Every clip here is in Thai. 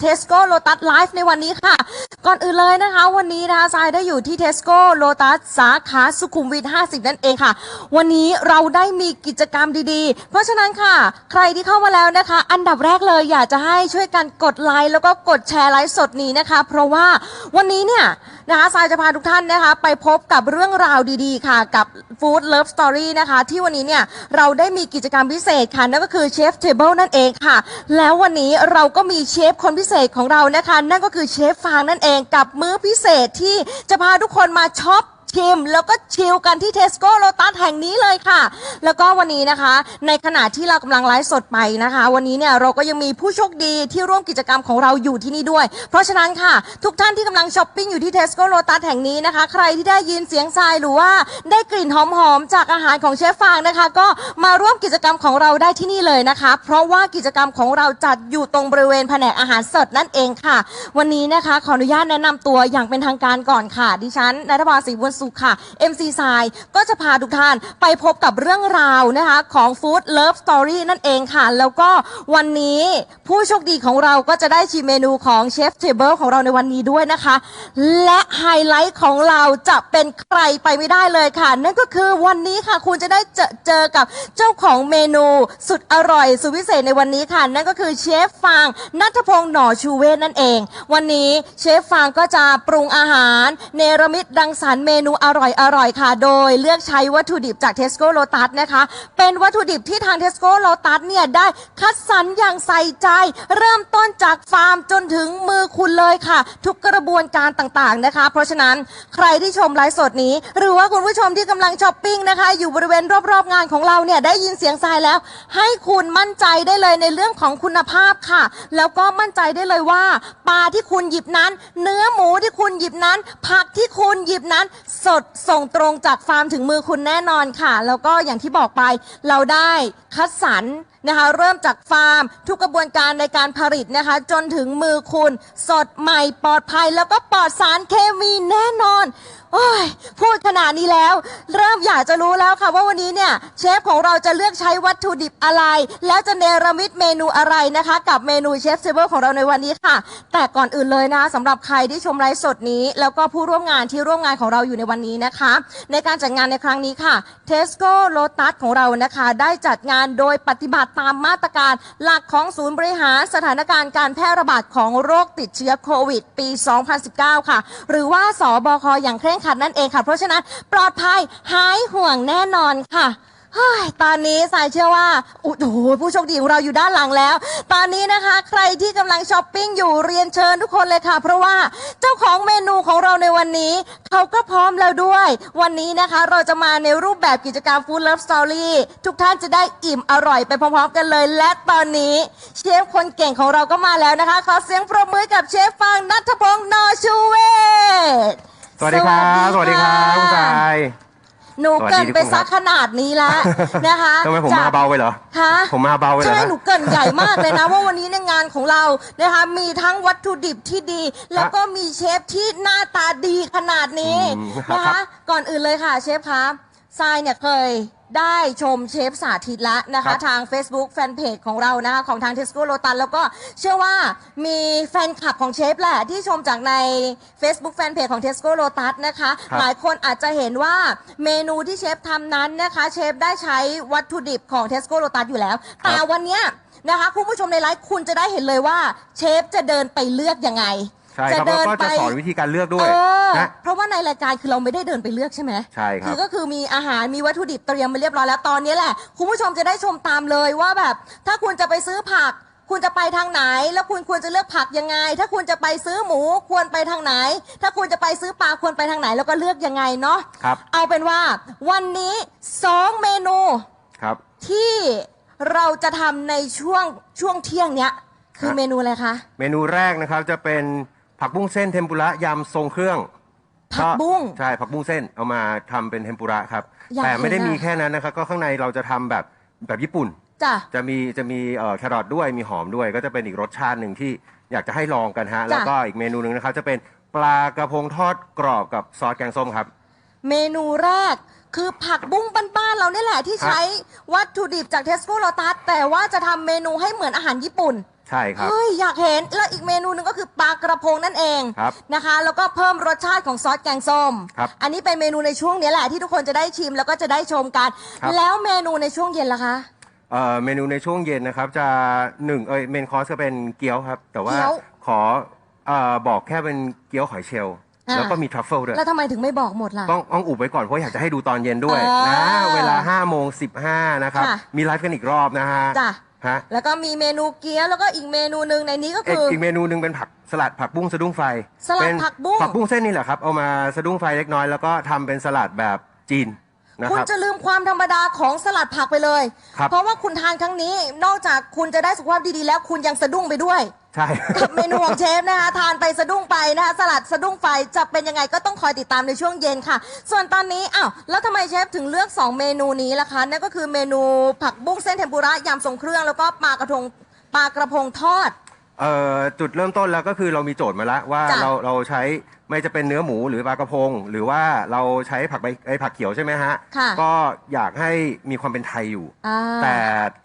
เทสโก้โลตัสไลฟ์ในวันนี้ค่ะ ก่อนอื่นเลยนะคะ วันนี้นะคะทรายได้อยู่ที่เทสโก้โลตัสสาขาสุขุมวิท 50 นั่นเองค่ะ วันนี้เราได้มีกิจกรรมดีๆ เพราะฉะนั้นค่ะ ใครที่เข้ามาแล้วนะคะ อันดับแรกเลยอยากจะให้ช่วยกันกดไลค์แล้วก็กดแชร์ไลฟ์สดนี้นะคะ เพราะว่าวันนี้เนี่ย นะคะทรายจะพาทุกท่านนะคะ ไปพบกับเรื่องราวดีๆ ค่ะ กับ Food Love Story นะคะ ที่วันนี้เนี่ยเราได้มีกิจกรรมพิเศษค่ะ นั่นก็คือเชฟเทเบิลนั่นเองค่ะ แล้ววันนี้เราก็มีเชฟคนพิเศษของเรานะคะ นั่นก็คือเชฟฟางนั่นเองกับมื้อพิเศษที่จะพาทุกคนมาช็อป ชิม แล้วก็ชิลกันที่เทสโก้โ t ตัสแห่งนี้เลยค่ะ แล้วก็วันนี้นะคะ ในขณะที่เรากำลังไลฟ์สดไปนะคะ วันนี้เนี่ยเราก็ยังมีผู้โชคดีที่ร่วมกิจกรรมของเราอยู่ที่นี่ด้วย เพราะฉะนั้นค่ะ ทุกท่านที่กำลังช้อปปิ้งอยู่ที่เทสโก้โ t ตัสแห่งนี้นะคะ ใครที่ได้ยินเสียงทรายหรือว่าได้กลิ่นหอมๆจากอาหารของเชฟฟางนะคะ ก็มาร่วมกิจกรรมของเราได้ที่นี่เลยนะคะ เพราะว่ากิจกรรมของเราจัดอยู่ตรงบริเวณแผนกอาหารสดนั่นเองค่ะ วันนี้นะคะขออนุญาตแนะนำตัวอย่างเป็นทางการก่อนค่ะ ดิฉันนัทพรศรีบุญสุขค่ะ MC ทรายก็จะพาทุกท่านไปพบกับเรื่องราวนะคะของ Food Love Story นั่นเองค่ะ แล้วก็วันนี้ผู้โชคดีของเราก็จะได้ชิมเมนูของเชฟเทเบิลของเราในวันนี้ด้วยนะคะ และไฮไลท์ของเราจะเป็นใครไปไม่ได้เลยค่ะ นั่นก็คือวันนี้ค่ะคุณจะได้เจอเจอกับเจ้าของเมนูสุดอร่อยสุดพิเศษในวันนี้ค่ะ นั่นก็คือเชฟฟางนัทพงศ์หน่อชูเวศนั่นเอง วันนี้เชฟฟางก็จะปรุงอาหาร เนรมิตรังสรรค์เมนูอร่อยอร่อยๆค่ะ โดยเลือกใช้วัตถุดิบจากเทสโก้โ t ตัสนะคะ เป็นวัตถุดิบที่ทางเทสโก้โ t ตัสเนี่ยได้คัดสรรอย่างใส่ใจ เริ่มต้นจากฟาร์มจนถึงมือคุณเลยค่ะ ทุกกระบวนการต่างๆนะคะ เพราะฉะนั้นใครที่ชมไลฟ์สดนี้ หรือว่าคุณผู้ชมที่กำลังช้อปปิ้งนะคะ อยู่บริเวณรอบๆงานของเราเนี่ยได้ยินเสียงทรายแล้ว ให้คุณมั่นใจได้เลยในเรื่องของคุณภาพค่ะ แล้วก็มั่นใจได้เลยว่าปลาที่คุณหยิบนั้น เนื้อหมูที่คุณหยิบนั้น ผักที่คุณหยิบนั้นสดส่งตรงจากฟาร์มถึงมือคุณแน่นอนค่ะ แล้วก็อย่างที่บอกไปเราได้คัดสรร นะคะ เริ่มจากฟาร์ม ทุกกระบวนการในการผลิตนะคะ จนถึงมือคุณ สดใหม่ปลอดภัย แล้วก็ปลอดสารเคมีแน่นอนโอ้ยพูดขนาดนี้แล้ว เริ่มอยากจะรู้แล้วค่ะว่าวันนี้เนี่ยเชฟของเราจะเลือกใช้วัตถุดิบอะไร แล้วจะเนรมิตเมนูอะไรนะคะ กับเมนูเชฟเซเบิลของเราในวันนี้ค่ะ แต่ก่อนอื่นเลยนะคะสำหรับใครที่ชมไลฟ์สดนี้ แล้วก็ผู้ร่วมงานที่ร่วมงานของเราอยู่ในวันนี้นะคะ ในการจัดงานในครั้งนี้ค่ะ Tesco Lotus ของเรานะคะ ได้จัดงานโดยปฏิบัติตามมาตรการหลักของศูนย์บริหารสถานการณ์การแพร่ระบาดของโรคติดเชื้อโควิด ปี 2019 ค่ะ หรือว่าสบคอย่างเคร่งครัดนั่นเองค่ะ เพราะฉะนั้นปลอดภัยหายห่วงแน่นอนค่ะ เฮ้ยตอนนี้สายเชื่อว่าโอ้โหผู้โชคดีของเราอยู่ด้านหลังแล้ว ตอนนี้นะคะ ใครที่กำลังช้อปปิ้งอยู่เรียนเชิญทุกคนเลยค่ะ เพราะว่าเจ้าของเมนูของเราในวันนี้ เขาก็พร้อมแล้วด้วย วันนี้นะคะเราจะมาในรูปแบบกิจกรรม Food Love Story ทุกท่านจะได้อิ่มอร่อยไปพร้อมๆกันเลย และตอนนี้เชฟคนเก่งของเราก็มาแล้วนะคะขอเสียงปรบมือกับเชฟฟางนัทพงศ์นอชูเวศสวัสดีครับ สวัสดีครับคุณทราย หนูเกินไปซักขนาดนี้แล้วนะคะทำไมผมจมากเบาไปเหรอฮะผมมาเบาไปเหรอใช่นะหนูเกรินใหญ่มากเลยนะ ว่าวันนี้ในงานของเรานะคะมีทั้งวัตถุดิบที่ดี แล้วก็มีเชฟที่หน้าตาดีขนาดนี้อืมนะคะก่อนอื่นเลยค่ะเชฟคะ ทรายเนี่ยเคยได้ชมเชฟสาธิตแล้วนะครัคะ บทาง Facebook แฟนเพจของเรานะคะของทาง Tesco l o t u s แล้วก็เชื่อว่ามีแฟนคลับของเชฟแหละที่ชมจากใน Facebook แฟนเพจของ Tesco l o t u s นะคะ ครับ หลายคนอาจจะเห็นว่าเมนูที่เชฟทำนั้นนะคะ เชฟได้ใช้วัตถุดิบของ Tesco l o t u s อยู่แล้ว แต่วันเนี้ยนะคะคุณผู้ชมในไลฟ์คุณจะได้เห็นเลยว่าเชฟจะเดินไปเลือกยังไง ใช่ครับแล้วก็จะสอนวิธีการเลือกด้วยเออนะ เพราะว่าในรายการคือเราไม่ได้เดินไปเลือกใช่ไหมใช่ครับคือก็คือมีอาหารมีวัตถุดิบเตรียมมาเรียบร้อยแล้วตอนนี้แหละคุณผู้ชมจะได้ชมตามเลยว่าแบบ ถ้าคุณจะไปซื้อผัก คุณจะไปทางไหน แล้วคุณควรจะเลือกผักยังไง ถ้าคุณจะไปซื้อหมูควรไปทางไหน ถ้าคุณจะไปซื้อปลาควรไปทางไหน แล้วก็เลือกยังไงเนาะครับ เอาเป็นว่า วันนี้สองเมนู ครับ ที่เราจะทำในช่วงช่วงเที่ยงเนี้ย คือฮะเมนูอะไรคะ เมนูแรกนะครับจะเป็น ผักบุ้งเส้นเทมปุระยำทรงเครื่องผักบุ้งใช่ผักบุ้งเส้นเอามาทำเป็นเทมปุระครับ อยากแต่ไม่ได้เห็นอะ มีแค่นั้นนะครับ ก็ข้างในเราจะทำแบบแบบญี่ปุ่น จ้ะ จะมีจะมีเอ่อแครอทด้วยมีหอมด้วย ก็จะเป็นอีกรสชาติหนึ่งที่อยากจะให้ลองกันฮะ แล้วก็อีกเมนูหนึ่งนะครับ จะเป็นปลากระพงทอดกรอบกับซอสแกงส้มครับ เมนูแรกคือผักบุ้งบ้านๆเราเนี่ยแหละที่ครับใช้วัตถุดิบจากเทสโก้โ t ตัสแต่ว่าจะทำเมนูให้เหมือนอาหารญี่ปุ่น ใช่ครับ เฮ้ยอยากเห็นแล้วอีกเมนูหนึงก็คือปลากระพงนั่นเองครับนะคะ แล้วก็เพิ่มรสชาติของซอสแกงส้ม ครับอันนี้เป็นเมนูในช่วงนี้แหละที่ทุกคนจะได้ชิมแล้วก็จะได้ชมกัน ครับ แล้วเมนูในช่วงเย็นล่ะคะ เอ่อเมนูในช่วงเย็นนะครับจะหนึ่งเอ้ยเมนคอร์สก็เป็นเกี๊ยวครับ แต่ว่าเกี๊ยวขอเอ่อบอกแค่เป็นเกี๊ยวหอยเชลล์อ่า แล้วก็มีทรัฟเฟิลด้วยแล้วทำไมถึงไม่บอกหมดล่ะ ต้องต้องอุบไว้ก่อนเพราะอยากจะให้ดูตอนเย็นด้วยอ่านะเวลา5โมง15นะครับ ค่ะ มีไลฟ์กันอีกรอบนะฮะ จ้ะ ฮะแล้วก็มีเมนูเกี๊ยวแล้วก็อีกเมนูหนึ่งในนี้ก็เอกคืออ อีกเมนูหนึ่งเป็นผักสลัดผักบุ้งสะดุ้งไฟสลัดเป็นผักบุ้ง ผักบุ้งเส้นนี่แหละครับเอามาสะดุ้งไฟเล็กน้อยแล้วก็ทำเป็นสลัดแบบจีนนะคุคณรับ จะลืมความธรรมดาของสลัดผักไปเลย ครับ เพราะว่าคุณทานครั้งนี้นอกจากคุณจะได้สุขภาพดีๆแล้วคุณยังสะดุ้งไปด้วย ใช่ กับเมนูของเชฟนะคะทานไปสะดุ้งไปนะคะสลัดสะดุ้งไฟจะเป็นยังไงก็ต้องคอยติดตามในช่วงเย็นค่ะ ส่วนตอนนี้อ้าวแล้วทำไมเชฟถึงเลือก 2 เมนูนี้ล่ะคะนั่นก็คือเมนูผักบุ้งเส้นเทมปุระยำทรงเครื่อง แล้วก็ปลากระทงปลากระพงทอด เอ่อจุดเริ่มต้นแล้วก็คือเรามีโจทย์มาแล้วว่าจ้ะเราเราใช้ไม่จะเป็นเนื้อหมูหรือปลากระพง หรือว่าเราใช้ผักใบไอ้ผักเขียวใช่ไหมฮะ ค่ะ ก็อยากให้มีความเป็นไทยอยู่ อ่า แต่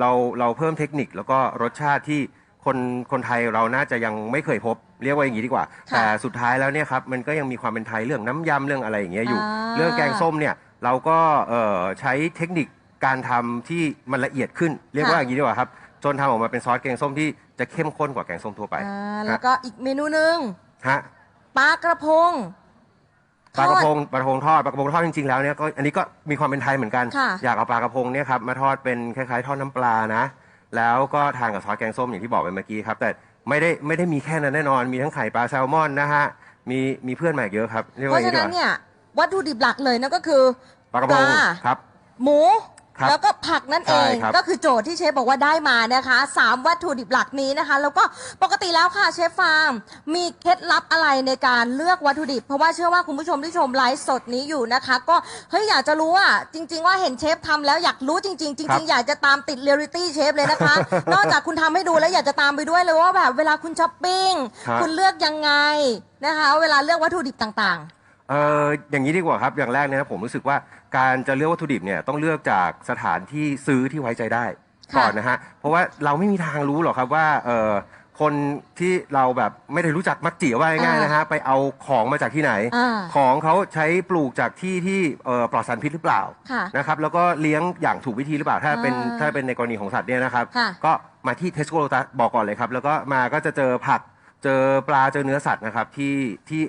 เราเราเพิ่มเทคนิคแล้วก็รสชาติที่ คนคนไทยเราน่าจะยังไม่เคยพบ เรียกว่าอย่างนี้ดีกว่า ค่ะแต่สุดท้ายแล้วเนี่ยครับมันก็ยังมีความเป็นไทยเรื่องน้ำยำเรื่องอะไรอย่างเงี้ยอยู่ อ่า เรื่องแกงส้มเนี่ยเราก็เอ่อใช้เทคนิคการทำที่มันละเอียดขึ้น เรียกว่าอย่างนี้ดีกว่าครับจนทำออกมาเป็นซอสแกงส้มที่จะเข้มข้นกว่าแกงส้มทั่วไปอ่าแล้วก็อีกเมนูหนึ่งฮะ ปลากระพงปลากระพทอด งปลากระพงทอดปลากระพงทอดจริงๆแล้วเนี่ยก็อันนี้ก็มีความเป็นไทยเหมือนกัน ค่ะอยากเอาปลากระพงเนี่ยครับมาทอดเป็นคล้ายๆทอดน้ำปลานะ แล้วก็ทานกับซอสแกงส้มอย่างที่บอกไปเมื่อกี้ครับ แต่ไม่ได้ไม่ได้มีแค่นั้นแน่นอน มีทั้งไข่ปลาแซลมอนนะฮะ มีมีเพื่อนมาอีกเยอะครับเรียกเพว่าอราะย่างฉะนี้ดีนั้นกว่าเนี่ยวัตถุดิบหลักเลยนั่นก็คือปลากระพงครับ หมู ครับแล้วก็ผักนั่นเองใช่ครับ ก็คือโจทย์ที่เชฟบอกว่าได้มานะคะสามวัตถุดิบหลักนี้นะคะ แล้วก็ปกติแล้วค่ะเชฟฟางมีเคล็ดลับอะไรในการเลือกวัตถุดิบ เพราะว่าเชื่อว่าคุณผู้ชมที่ชมไลฟ์สดนี้อยู่นะคะ ก็เฮ้ยอยากจะรู้อะจริง ๆ ว่าเห็นเชฟทำแล้วอยากรู้จริง ๆจครัริงบๆอยากจะตามติดเรียลิตี้เชฟเลยนะคะ นอกจากคุณทำให้ดูแล้วอยากจะตามไปด้วยเลยว่าแบบเวลาคุณช้อปปิ้งครับ คุณเลือกยังไงนะคะ เวลาเลือกวัตถุดิบต่างเอออย่างนี้ดีกว่าครับอย่างแรกเนี่ยนะผมรู้สึกว่า การจะเลือกวัตถุดิบเนี่ยต้องเลือกจากสถานที่ซื้อที่ไว้ใจได้ค่ะก่อนนะฮะเพราะว่าเราไม่มีทางรู้หรอกครับว่าเออคนที่เราแบบไม่ได้รู้จักมักจีว่าง่ายๆนะฮะไปเอาของมาจากที่ไหน อ่าของเขาใช้ปลูกจากที่ที่เอ่อปลอดสารพิษหรือเปล่าค่ะนะครับแล้วก็เลี้ยงอย่างถูกวิธีหรือเปล่าถ้าเป็นอ่าถ้าเป็นในกรณีของสัตว์เนี่ยนะครับ ค่ะก็มาที่เทสโก้โลตัสบอกก่อนเลยครับ แล้วก็มาก็จะเจอผักเจอปลาเจอเนื้อสัตว์นะครับที่ที่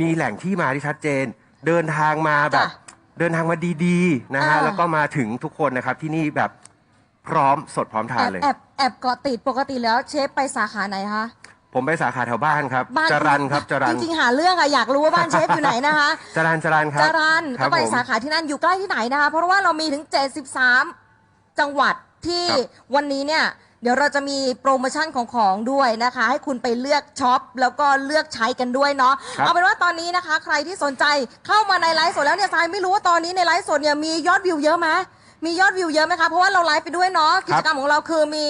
มีแหล่งที่มาที่ชัดเจน เดินทางมาแบบ จ้ะ เดินทางมาดีๆนะฮะอ่า แล้วก็มาถึงทุกคนนะครับที่นี่แบบพร้อมสดพร้อมๆทาแอนบเลย แอบแอบเกาะติดปกติแล้วเชฟไปสาขาไหนคะผมไปสาขาแถวบ้านครับบ้านจรันครับจรัจนริงๆหาเรื่องอะอยากรู้ว่าบ้านเชฟอยู่ไหนนะคะ จรันจรันครับจรันครัก็บไปผม สาขาที่นั่นอยู่ใกล้ที่ไหนนะคะ เพราะว่าเรามีถึง 73 จังหวัดที่ครับวันนี้เนี่ย เดี๋ยวเราจะมีโปรโมชั่นของของด้วยนะคะ ให้คุณไปเลือกช็อปแล้วก็เลือกใช้กันด้วยเนาะครับ เอาเป็นว่าตอนนี้นะคะ ใครที่สนใจเข้ามาในไลฟ์สดแล้วเนี่ยทรายไม่รู้ว่าตอนนี้ในไลฟ์สดเนี่ยมียอดวิวเยอะไหม มียอดวิวเยอะไหมคะ เพราะว่าเราไลฟ์ไปด้วยเนาะกิจกรรมของเราคือมี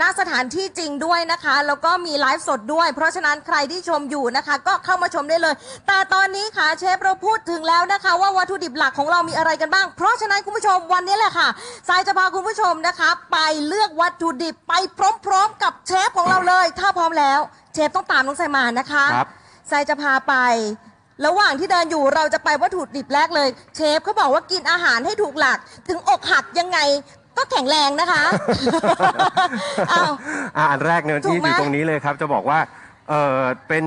ณสถานที่จริงด้วยนะคะ แล้วก็มีไลฟ์สดด้วย เพราะฉะนั้นใครที่ชมอยู่นะคะ ก็เข้ามาชมได้เลย แต่ตอนนี้ค่ะเชฟเราพูดถึงแล้วนะคะ ว่าวัตถุดิบหลักของเรามีอะไรกันบ้าง เพราะฉะนั้นคุณผู้ชมวันนี้แหละค่ะสายจะพาคุณผู้ชมนะคะ ไปเลือกวัตถุดิบไปพร้อมๆ กับเชฟของเราเลย ถ้าพร้อมแล้ว เชฟต้องตามน้องสายมานะคะครับสายจะพาไป ระหว่างที่เดินอยู่เราจะไปวัตถุดิบแรกเลย เชฟเขาบอกว่ากินอาหารให้ถูกหลัก ถึงอกหักยังไงก็แข็งแรงนะคะอ้าว อ่าอันแรกเนี่ยถูที่กไหมอยู่ตรงนี้เลยครับ จะบอกว่าเออเป็น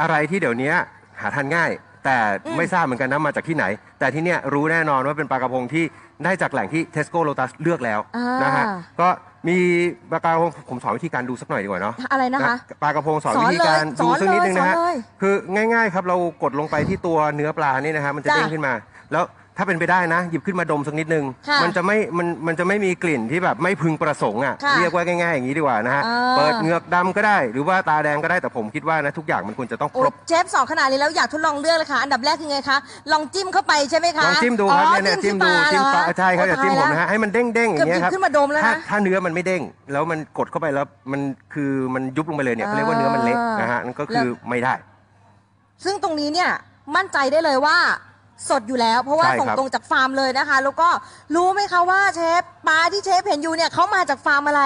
อะไรที่เดี๋ยวนี้หาทานง่าย แต่ไม่ทราบเหมือนกันนะมาจากที่ไหน แต่ที่เนี่ยรู้แน่นอนว่าเป็นปลากระพงที่ได้จากแหล่งที่ Tesco Lotus เลือกแล้วอ่านนะฮะก็ มีปลากระพงผมสอนวิธีการดูสักหน่อยดีกว่าเนาะอะไรนะคะปลากระพงสอนสอนวิธีการเลยดูสักนิดนึงนะฮะสอนเลยคือง่าย ๆ ครับเรากดลงไปที่ตัวเนื้อปลานี่นะฮะมันจะจ้ะเด้งขึ้นมา แล้ว ถ้าเป็นไปได้นะ หยิบขึ้นมาดมสักนิดนึง ค่ะมันจะไม่มันมันจะไม่มีกลิ่นที่แบบไม่พึงประสงค์อะค่ะเรียกว่าง่ายๆอย่างนี้ดีกว่านะฮะอ่า เปิดเหงือกดำก็ได้ หรือว่าตาแดงก็ได้แต่ผมคิดว่านะทุกอย่างมันควรจะต้องคโอ้รบ เชฟสองขนาดนี้แล้วอยากทดลองเลือกเลยค่ะ อันดับแรกคือไงคะ ลองจิ้มเข้าไปใช่ไหมคะลองจิ้มดูครับอ๋อเนี่ยเนี่ยจิ้มดูที่จิ้มปลาเหอใช่ครับอย่าจิ้มผมนะฮะให้มันเด้งๆอเกือบย่างเงี้ยครับหยิบขึ้นมาดมแล้วถ้านะ ถ้าเนื้อมันไม่เด้ง แล้วมันกดเข้าไปแล้วมันคือมันยุบลงไปเลยเนี่ยเขาเรียกว่าเนื้อมันเละนะฮะนั่นก็คือไม่ได้ ซึ่งตรงนี้เนี่ยมั่นใจได้เลยว่า สดอยู่แล้ว เพราะว่าใช่ส่งครับตรงจากฟาร์มเลยนะคะ แล้วก็รู้ไหมคะว่าเชฟปลาที่เชฟเห็นอยู่เนี่ยเขามาจากฟาร์มอะไร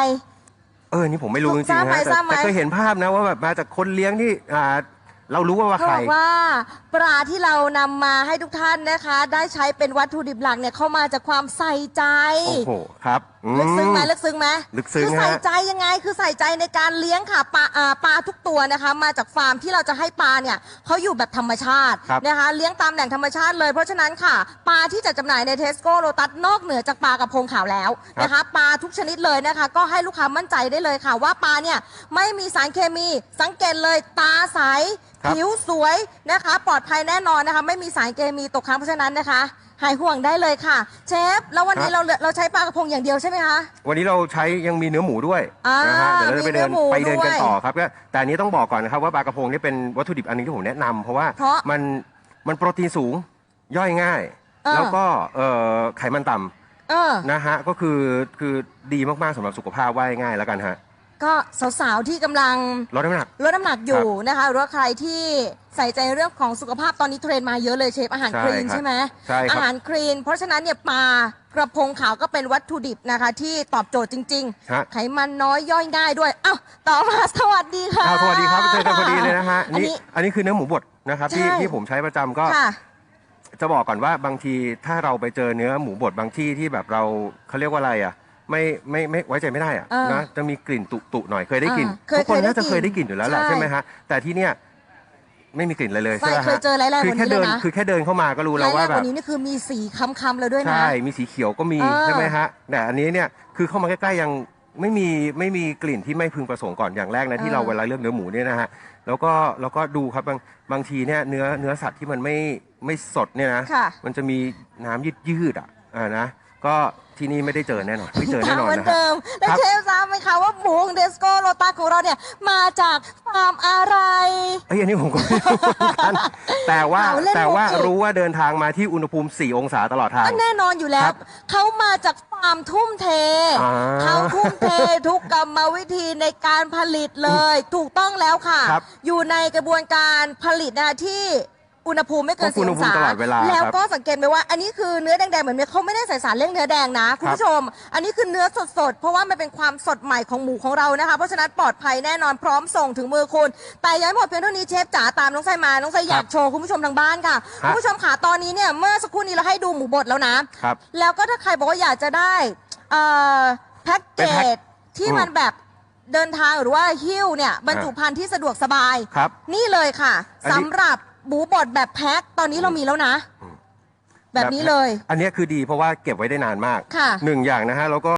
เออ นี่ผมไม่รู้จริงทราบๆไหมฮะแต่ทราบไหม แต่เคยเห็นภาพนะว่าแบบมาจากคนเลี้ยงที่อ่าเรารู้ว่าว่าเขาใคร บอกว่า ปลาที่เรานำมาให้ทุกท่านนะคะ ได้ใช้เป็นวัตถุดิบหลักเนี่ยเข้ามาจากความใส่ใจ โอ้โหครับอืม ลึกซึ้งไหมลึกซึ้งไหมลึกซึ้งคือใส่ฮะ ใจยังไงคือใส่ใจในการเลี้ยงค่ะปลาอ่าปลาทุกตัวนะคะ มาจากฟาร์มที่เราจะให้ปลาเนี่ยเขาอยู่แบบธรรมชาติครับนะคะ เลี้ยงตามแหล่งธรรมชาติเลย เพราะฉะนั้นค่ะ ปลาที่จะจำหน่ายในเทสโก้โ t ตัสนอกเหนือจากปลากระพงขาวแล้วนะคะปลาทุกชนิดเลยนะคะ ก็ให้ลูกค้ามั่นใจได้เลยค่ะ ว่าปลาเนี่ยไม่มีสารเคมีสังเกตเลยตาใสครับ ผิวสวยนะคะ ปลอดภัยแน่นอนนะคะ ไม่มีสารเคมีตกค้างเพราะฉะนั้นนะคะ หายห่วงได้เลยค่ะ เชฟ แล้ววันนี้เราเหลือเราใช้ปลากระพงอย่างเดียวใช่ไหมคะ วันนี้เราใช้ยังมีเนื้อหมูด้วยอ่านะฮะเดี๋ยวเราจะไปเดินมีเนื้อหมูไปเดินกันด้วยต่อครับก็แต่อันนี้ต้องบอกก่อนนะครับว่าปลากระพงนี่เป็นวัตถุดิบอันหนึงที่ผมแนะนำเพราะว่าเพราะมันมันโปรตีนสูงย่อยง่าย เออ แล้วก็เอ่อไขมันต่ำเออ นะฮะก็คือคือดีมากๆสำหรับสุขภาพว่าง่ายๆแล้วกันฮะ ก็สาวๆที่กำลังลดน้ำหนัก ลดน้ำหนักอยู่นะคะหรือว่าใครที่ใส่ใจเรื่องของสุขภาพตอนนี้เทรนด์มาเยอะเลยเชฟอาหารใช่คลีนครับใช่ไหมใช่ครับ อาหารคลีน เพราะฉะนั้นเนี่ยปลากระพงขาวก็เป็นวัตถุดิบนะคะ ที่ตอบโจทย์จริง ฮะๆ ไขมันน้อยย่อยง่ายด้วยอ้าวต่อมาสวัสดีค่ะอ่าสวัสดีครับเจอกันพอดีเลยนะฮะอันนี่นี้ อันนี้คือเนื้อหมูบดนะครับที่ใช่ ที่ผมใช้ประจำก็ ค่ะ จะบอกก่อนว่าบางทีถ้าเราไปเจอเนื้อหมูบดบางที่ที่แบบเราเขาเรียกว่าอะไรอะ ไม่ไม่ไม่ไว้ใจไม่ได้อะเออนะจะมีกลิ่นตุตุหน่อยเคยได้กลิ่นอ่าเคยทุกคนเคยได้น่าจะเคยกลิ่นได้กลิ่นอยู่แล้วแหละใช่ ใช่ไหมฮะแต่ที่เนี่ยไม่มีกลิ่นเลยเลยใช่ใช่ไหมเคฮะยเจอไล่ๆคืวันนี้แค่เดินเลยนะคือแค่เดินเข้ามาก็รู้แล้วว่าแรกๆแบบวันนี้นี่คือมีสีคำๆแล้วด้วยนะ ใช่ มีสีเขียวก็มีเออใช่ไหมฮะ แต่อันนี้เนี่ยคือเข้ามาใกล้ๆยังไม่มีไม่มีกลิ่นที่ไม่พึงประสงค์ก่อนอย่างแรกนะที่เราเวลาเลือกเนื้อหมูเนี่ยนะฮะแล้วก็แล้วก็ดูครับบางบางทีเนี่ยเนื้อเนื้อสัตว์ที่มันไม่ไม่สดเนี่ยนะค่ะ มันจะมีน้ำยืดยืดๆอะอ่านะก็ ที่นี่ไม่ได้เจอแน่นอนไม่เจอแน่นอนเหมือนนะฮะ เดิม แล้วครับ เชฟทราบไหมคะว่าหมูของเดสโก้โ t ตัสของเราเนี่ยมาจากฟาร์มอะไรเอ้ยอันนี้ผมก็ไม่รู้เหมือนกันแต่ว่าเอาเล่นแต่ว่ามุกอีก รู้ว่าเดินทางมาที่อุณหภูมิ 4 องศาตลอดทาง ก็แน่นอนอยู่แล้คว รับเขามาจากฟาร์มทุ่มเท อ่าเขาทุ่มเททุกกรรมวิธีในการผลิตเลย ถูกต้องแล้วค่ะ ครับอยู่ในกระบวนการผลิตนะที่ อุณหภูมิไม่เกินต้องสี่อุอณหภูมิงศาตลอดเวลาแล้วครับก็สังเกตไหมว่า อันนี้คือเนื้อแดงๆเหมือนเนี้ยเขาไม่ได้ใส่สารเร่งเนื้อแดงนะคุณผู้ชม อันนี้คือเนื้อสดๆ เพราะว่ามันเป็นความสดใหม่ของหมูของเรานะคะ เพราะฉะนั้นปลอดภัยแน่นอนพร้อมส่งถึงมือคุณ แต่ยังไม่หมดเพียงเท่านี้เชฟจ๋าตามน้องไซมาน้องไซอยากโชว์คุณผู้ชมทางบ้านค่ะฮะคุณผู้ชมค่ะตอนนี้เนี่ยเมื่อสักครู่นี้เราให้ดูหมูบดแล้วนะ ครับ แล้วก็ถ้าใครบอกว่าอยากจะได้เอ่อแพ็กเกเป็นแพ็จคที่อืมมันแบบเดินทางหรือว่าหิ้วเนี่ยบรรจุภัณฑ์ที่สะดวกสบาย ครับ นี่เลยค่ะอันนี้ สำหรับ หมูบดแบบแพ็คตอนนี้เรามีแล้วนะ แบบนี้เลย อันเนี้ยคือดีเพราะว่าเก็บไว้ได้นานมากค่ะ หนึ่งอย่างนะฮะแล้วก็